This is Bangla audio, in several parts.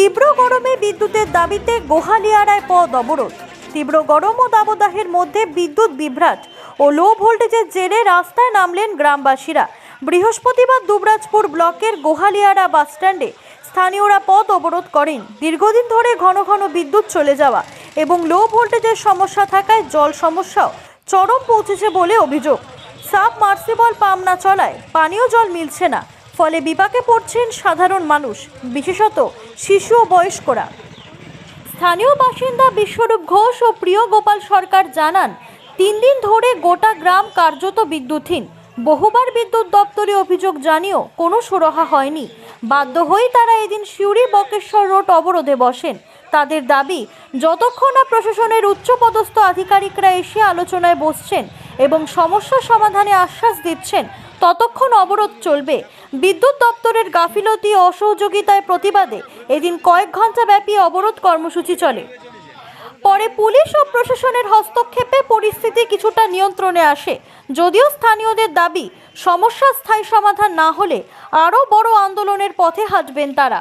তীব্র গরমে বিদ্যুতের দাবিতে গোহালিয়ারায় পদ অবরোধ। তীব্র গরম ও দাবদাহের মধ্যে বিদ্যুৎ বিভ্রাট ও লো ভোল্টেজের জেরে রাস্তায় নামলেন গ্রামবাসীরা। বৃহস্পতিবার দুবরাজপুর ব্লকের গোহালিয়ারা বাসস্ট্যান্ডে স্থানীয়রা পথ অবরোধ করেন। দীর্ঘদিন ধরে ঘন ঘন বিদ্যুৎ চলে যাওয়া এবং লো ভোল্টেজের সমস্যা থাকায় জল সমস্যাও চরম পৌঁছেছে বলে অভিযোগ। সাব মার্সিবল পাম্প না চলায় পানীয় জল মিলছে না। ফলে বিপাকে পড়ছেন সাধারণ মানুষ, বিশেষত শিশু ও বয়স্করা। স্থানীয় বাসিন্দা বিশ্বরূপ ঘোষ ও প্রিয় গোপাল সরকার জানান, তিন দিন ধরে গোটা গ্রাম কার্যত বিদ্যুৎহীন। বহুবার বিদ্যুৎ দপ্তরে অভিযোগ জানিয়েও কোনো সুরাহা হয়নি। বাধ্য হয়েই তারা এদিন সিউড়ি বকেশ্বর রোড অবরোধে বসেন। তাদের দাবি, যতক্ষণ না প্রশাসনের উচ্চপদস্থ আধিকারিকরা এসে আলোচনায় বসছেন এবং সমস্যার সমাধানে আশ্বাস দিচ্ছেন ততক্ষণ অবরোধ চলবে। বিদ্যুৎ দপ্তরের গাফিলতি অসহযোগিতায় প্রতিবাদে এদিন কয়েক ঘণ্টা ব্যাপী অবরোধ কর্মসূচি চলে। পরে পুলিশ ও প্রশাসনের হস্তক্ষেপে পরিস্থিতি কিছুটা নিয়ন্ত্রণে আসে। যদিও স্থানীয়দের দাবি সমস্যার স্থায়ী সমাধান না হলে আরও বড় আন্দোলনের পথে হাঁটবেন তারা।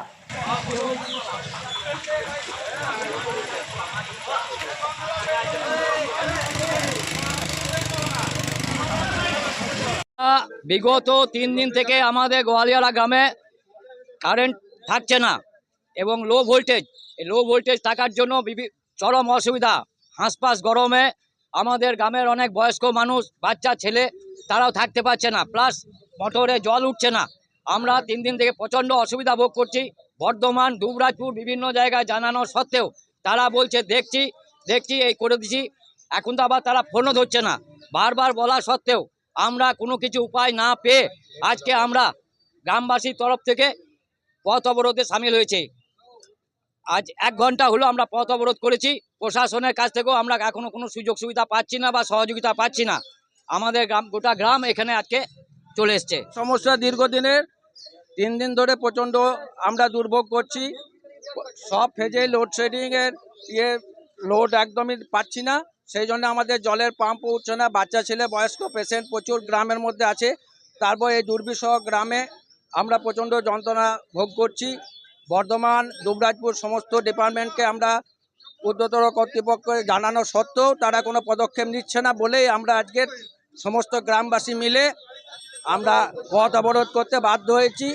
বিগত তিন দিন থেকে আমাদের গোয়ালিয়ারা গ্রামে কারেন্ট থাকছে না এবং লো ভোল্টেজ এই লো ভোল্টেজ থাকার জন্য চরম অসুবিধা। হাঁসপাস গরমে আমাদের গ্রামের অনেক বয়স্ক মানুষ, বাচ্চা, ছেলে তারাও থাকতে পারছে না। প্লাস মোটরে জল উঠছে না। আমরা তিন দিন থেকে প্রচণ্ড অসুবিধা ভোগ করছি। বর্ধমান, দুবরাজপুর বিভিন্ন জায়গায় জানানো সত্ত্বেও তারা বলছে, দেখছি দেখছি, এই করে দিছি। এখন তো আবার তারা ফোনও ধরছে না। বারবার বলা সত্ত্বেও আমরা কোনো কিছু উপায় না পেয়ে আজকে আমরা গ্রামবাসীর তরফ থেকে পথ অবরোধে সামিল হয়েছে। আজ এক ঘণ্টা হলো আমরা পথ অবরোধ করেছি। প্রশাসনের কাছ থেকেও আমরা এখনও কোনো সুযোগ সুবিধা পাচ্ছি না বা সহযোগিতা পাচ্ছি না। আমাদের গ্রাম, গোটা গ্রাম এখানে আজকে চলে এসছে। সমস্যা দীর্ঘদিনের, তিন দিন ধরে প্রচণ্ড আমরা দুর্ভোগ করছি। সব ফেজে লোডশেডিংয়ের ইয়ে লোড একদমই পাচ্ছি না। সেই জন্য আমাদের জলের পাম্প উঠছে না। বাচ্চা, ছেলে, বয়স্ক পেশেন্ট প্রচুর গ্রামের মধ্যে আছে। তারপর এই দুর্বিষহ গ্রামে আমরা প্রচণ্ড যন্ত্রণা ভোগ করছি। বর্ধমান, দুবরাজপুর সমস্ত ডিপার্টমেন্টকে আমরা উচ্চতর কর্তৃপক্ষকে জানানো সত্ত্বেও তারা কোনো পদক্ষেপ নিচ্ছে না বলেই আমরা আজকে সমস্ত গ্রামবাসী মিলে আমরা পথ অবরোধ করতে বাধ্য হয়েছি।